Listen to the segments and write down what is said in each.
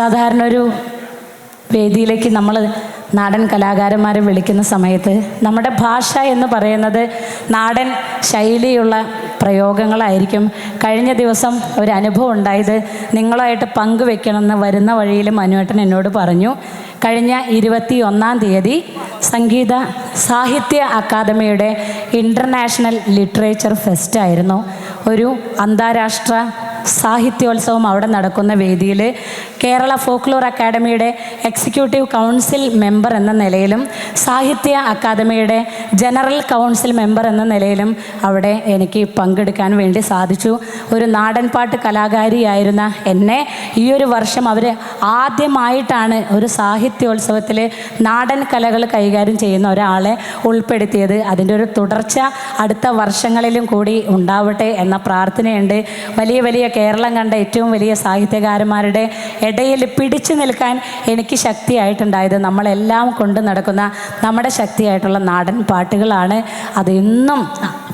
സാധാരണ ഒരു വേദിയിലേക്ക് നമ്മൾ നാടൻ കലാകാരന്മാരെ വിളിക്കുന്ന സമയത്ത് നമ്മുടെ ഭാഷ എന്ന് പറയുന്നത് നാടൻ ശൈലിയുള്ള പ്രയോഗങ്ങളായിരിക്കും. കഴിഞ്ഞ ദിവസം ഒരു അനുഭവം ഉണ്ടായത് നിങ്ങളായിട്ട് പങ്കുവെക്കണമെന്ന് വരുന്ന വഴിയിൽ മനുവേട്ടൻ എന്നോട് പറഞ്ഞു. കഴിഞ്ഞ ഇരുപത്തി ഒന്നാം തീയതി സംഗീത സാഹിത്യ അക്കാദമിയുടെ ഇന്റർനാഷണൽ ലിറ്ററേച്ചർ ഫെസ്റ്റ് ആയിരുന്നു. ഒരു അന്താരാഷ്ട്ര സാഹിത്യോത്സവം അവിടെ നടക്കുന്ന വേദിയിൽ കേരള ഫോക്ലോർ അക്കാദമിയുടെ എക്സിക്യൂട്ടീവ് കൗൺസിൽ മെമ്പർ എന്ന നിലയിലും സാഹിത്യ അക്കാദമിയുടെ ജനറൽ കൗൺസിൽ മെമ്പർ എന്ന നിലയിലും അവിടെ എനിക്ക് പങ്കെടുക്കാൻ വേണ്ടി സാധിച്ചു. ഒരു നാടൻപാട്ട് കലാകാരിയായിരുന്ന എന്നെ ഈ ഒരു വർഷം അവർ ആദ്യമായിട്ടാണ് ഒരു സാഹിത്യോത്സവത്തിൽ നാടൻ കലകൾ കൈകാര്യം ചെയ്യുന്ന ഒരാളെ ഉൾപ്പെടുത്തിയത്. അതിന്റെ ഒരു തുടർച്ച അടുത്ത വർഷങ്ങളിലും കൂടി ഉണ്ടാവട്ടെ എന്ന പ്രാർത്ഥനയുണ്ട്. വലിയ വലിയ കേരളം കണ്ട ഏറ്റവും വലിയ സാഹിത്യകാരന്മാരുടെ ഇടയിൽ പിടിച്ചു നിൽക്കാൻ എനിക്ക് ശക്തിയായിട്ടുണ്ടായത് നമ്മളെല്ലാം കൊണ്ട് നടക്കുന്ന നമ്മുടെ ശക്തിയായിട്ടുള്ള നാടൻ പാട്ടുകളാണ്. അത് ഇന്നും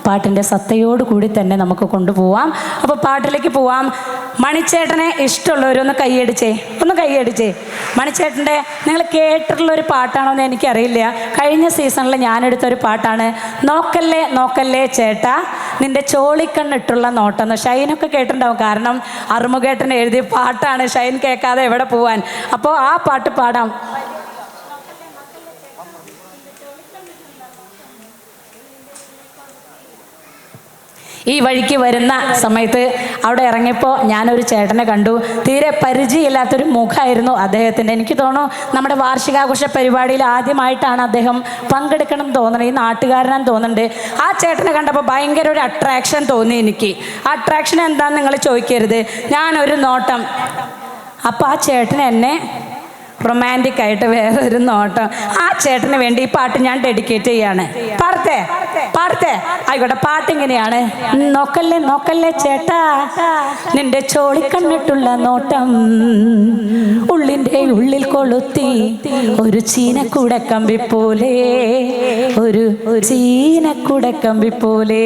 പാട്ടിന്റെ സത്തയോട് കൂടി തന്നെ നമുക്ക് കൊണ്ടുപോവാം. അപ്പോൾ പാട്ടിലേക്ക് പോവാം. മണിച്ചേട്ടനെ ഇഷ്ടമുള്ളവരൊന്ന് കൈയടിച്ചേ. ഒന്ന് കൈയടിച്ചേ. മണിച്ചേട്ടന്റെ നിങ്ങൾ കേട്ടിട്ടുള്ള ഒരു പാട്ടാണോ എന്ന് എനിക്കറിയില്ല. കഴിഞ്ഞ സീസണിൽ ഞാനെടുത്ത ഒരു പാട്ടാണ്. നോക്കല്ലേ നോക്കല്ലേ ചേട്ട. നിന്റെ ചോളിക്കണ്ണിട്ടുള്ള നോട്ടം ഷൈനൊക്കെ കേട്ടിട്ടുണ്ടാവും. കാരണം അറുമുഖേട്ടൻ എഴുതിയ പാട്ടാണ് ഷൈൻ കേൾക്കാതെ എവിടെ പോവാൻ. അപ്പോൾ ആ പാട്ട് പാടാം. ഈ വഴിക്ക് വരുന്ന സമയത്ത് അവിടെ ഇറങ്ങിയപ്പോൾ ഞാനൊരു ചേട്ടനെ കണ്ടു. തീരെ പരിചയമില്ലാത്തൊരു മുഖമായിരുന്നു അദ്ദേഹത്തിന്റെ എനിക്ക് തോന്നുന്നു നമ്മുടെ വാർഷികാഘോഷ പരിപാടിയിൽ ആദ്യമായിട്ടാണ് അദ്ദേഹം പങ്കെടുക്കണം തോന്നുന്നത് ഈ നാട്ടുകാരനാന്ന് തോന്നുന്നുണ്ട് ആ ചേട്ടനെ കണ്ടപ്പോൾ ഭയങ്കര ഒരു അട്രാക്ഷൻ തോന്നി എനിക്ക്. അട്രാക്ഷൻ എന്താണെന്ന് നിങ്ങൾ ചോദിക്കരുത്. ഞാനൊരു നോട്ടം. അപ്പോൾ ആ ചേട്ടൻ എന്നെ റൊമാന്റിക് ആയിട്ട് വേറെ ഒരു നോട്ടം. ആ ചേട്ടന് വേണ്ടി ഈ പാട്ട് ഞാൻ ഡെഡിക്കേറ്റ് ചെയ്യാണ്. പാടത്തെ. പാടത്തെ. ആയിക്കോട്ടെ പാട്ട് എങ്ങനെയാണ്? നോക്കല്ലേ നോക്കല്ലേ ചേട്ടാ. നിന്റെ ചോളി ചോളിക്കണ്ണിട്ടുള്ള നോട്ടം ഉള്ളിന്റെ ഉള്ളിൽ കൊളുത്തി. ഒരു ചീനക്കൂടക്കമ്പി പോലെ ഒരു ചീനക്കൂടക്കമ്പി പോലെ.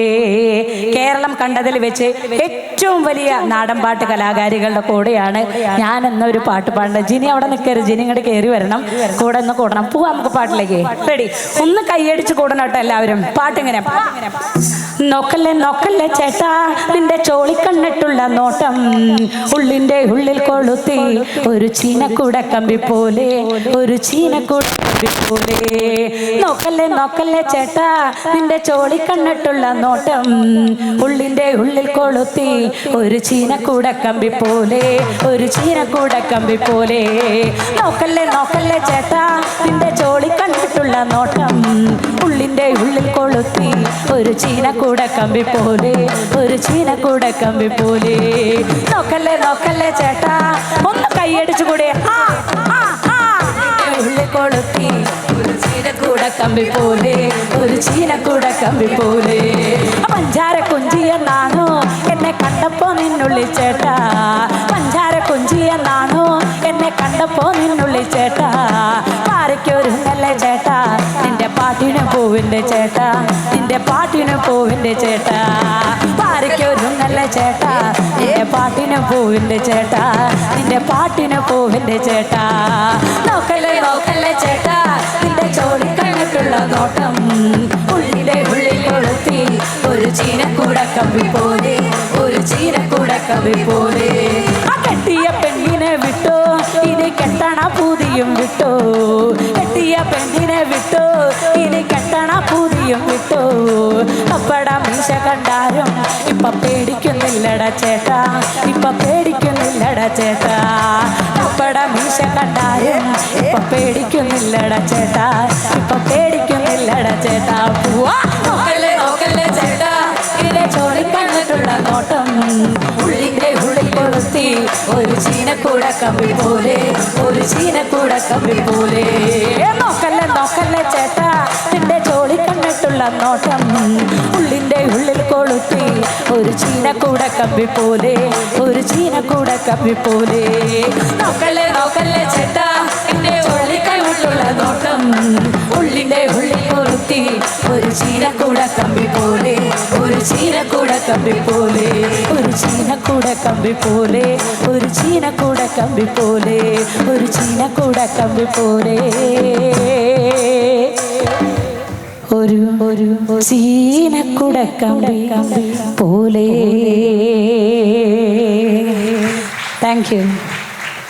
കേരളം കണ്ടതിൽ വെച്ച് ഏറ്റവും വലിയ നാടൻപാട്ട് കലാകാരികളുടെ കൂടെയാണ് ഞാൻ എന്ന ഒരു പാട്ട് പാടുന്നത് ജിനി അവിടെ നിൽക്കരുത്. ജിനി ഇങ്ങോട്ട് കയറി വരണം. കൂടെ ഒന്ന് കൂടണം. പോവാം നമുക്ക് പാട്ടിലേക്ക്. റെഡി ഒന്ന് കൈയടിച്ച് കൂടണം കേട്ടോ എല്ലാവരും. പാട്ടിങ്ങനെ പാട്ടുകരം പാട്ടുകരം നോക്കല്ലേ നോക്കല്ലേ ചേട്ടാ. നിന്റെ ചോളിക്കണ്ണിട്ടുള്ള നോട്ടം ഉള്ളിന്റെ ഉള്ളിൽ കൊളുത്തി. ഒരു ചീനക്കൂട കമ്പി പോലെ ഒരു ചീനക്കൂട കമ്പി പോലെ. നോക്കല്ലേ നോക്കല്ലേ ചേട്ടാ. നിന്റെ ചോളിക്കണ്ണിട്ടുള്ള നോട്ടം ഉള്ളിന്റെ ഉള്ളിൽ കൊളുത്തി. ഒരു ചീനക്കൂട കമ്പി പോലെ ഒരു ചീനക്കൂട കമ്പി പോലെ. നോക്കല്ലേ നോക്കല്ലേ ചേട്ടാ. നിന്റെ ചോളിക്കണ്ണിട്ടുള്ള നോട്ടം ഉള്ളിന്റെ ഉള്ളിൽ കൊളുത്തി. ഒരു ചീനക്കൂട കമ്പി പോലെ ഒരു ചീനക്കൂട കമ്പി പോലെ. നോക്കല്ലേ നോക്കല്ലേ ചേട്ടാ ഒന്ന് കൈയടിച്ചു കൂടെ. ഉള്ളിൽ കൊളുത്തി ഒരു ചീനക്കൂട കമ്പി പോലെ ഒരു ചീനക്കൂട കമ്പി പോലെ. പഞ്ചാര കുഞ്ചിയെന്നാണോ എന്നെ കണ്ടപ്പോ നിന്നുള്ളിൽ ചേട്ടാ? പഞ്ചാര കുഞ്ചിയെന്നാണോ എന്നെ കണ്ടപ്പോ നിന്നുള്ളിൽ ചേട്ടാ? പാറയ്ക്കൊരു നല്ല ചേട്ടാ? പാട്ടിന് പൂവിന്റെ ചേട്ട നിന്റെ പാട്ടിന് പൂവിന്റെ ചേട്ട. പാരയ്ക്കൊരു നല്ല ചേട്ട നിന്റെ പാട്ടിന് പൂവിന്റെ ചേട്ട നിന്റെ പാട്ടിന് പൂവിന്റെ ചേട്ട. നോക്കല്ലേ നോക്കല്ലേ ചേട്ട നിന്റെ ചോളിക്കണ്ണിട്ടുള്ള നോട്ടം ഉള്ളിലെ ഉള്ളിൽ കൊളുത്തി ഒരു ചീനക്കൂട കവി പോലെ ഒരു ചീനക്കൂട കവി പോലെ. ആ കെട്ടിയ പെണ്ണിനെ വിട്ടോ കെട്ടണ പൂതിയും വിട്ടോ. കെട്ടിയ പെണ്ണിനെ വിട്ടോ. ഇനി കെട്ടണ പൂതിയും വിട്ടോ. അപ്പട മീശ കണ്ടാരും ഇപ്പൊ പേടിക്കുന്നില്ലട ചേട്ടാ. ഇപ്പൊ പേടിക്കുന്നില്ലട ചേട്ടാ. അപ്പട മീശ കണ്ടാരും ഇപ്പൊ പേടിക്കുന്നില്ലട ചേട്ടാ. ഇപ്പൊ പേടിക്കുന്നില്ലട ചേട്ടാ. പൂവാ നോക്കല്ലേ നോക്കല്ലേ ചേട്ടാ. ഇതിനെ ചോളിക്കണ്ണിട്ടുള്ള നോട്ടം. കൊളുത്തി ഒരു ചീനക്കൂട കമ്പി പോലെ ഒരു ചീനക്കൂട കമ്പി പോലെ. നോക്കല്ലേ നോക്കല്ലേ ചേട്ടാ നിന്റെ ചോളിക്കണ്ണിട്ടുള്ള നോട്ടം. ഉള്ളിന്റെ ഉള്ളിൽ കൊളുത്തി ഒരു ചീനക്കൂട കമ്പി പോലെ ഒരു ചീനക്കൂട കമ്പി പോലെ. നോക്കല്ലേ നോക്കല്ലേ ചേട്ടാ നിന്റെ ചോളിക്കണ്ണിട്ടുള്ള നോട്ടം. ഉള്ളിന്റെ ഉള്ളിൽ കൊളുത്തി ഒരു ചീനക്കൂട കമ്പി പോലെ ഒരു ചീനക്കൂട കമ്പി പോലെ ഒരു ചീനക്കൂട കമ്പി പോലെ ഒരു ചീനക്കൂട കമ്പി പോലെ ഒരു ചീനക്കൂട കമ്പി പോലെ ഒരു ഒരു ചീനക്കൂട കമ്പി പോലെ താങ്ക് യു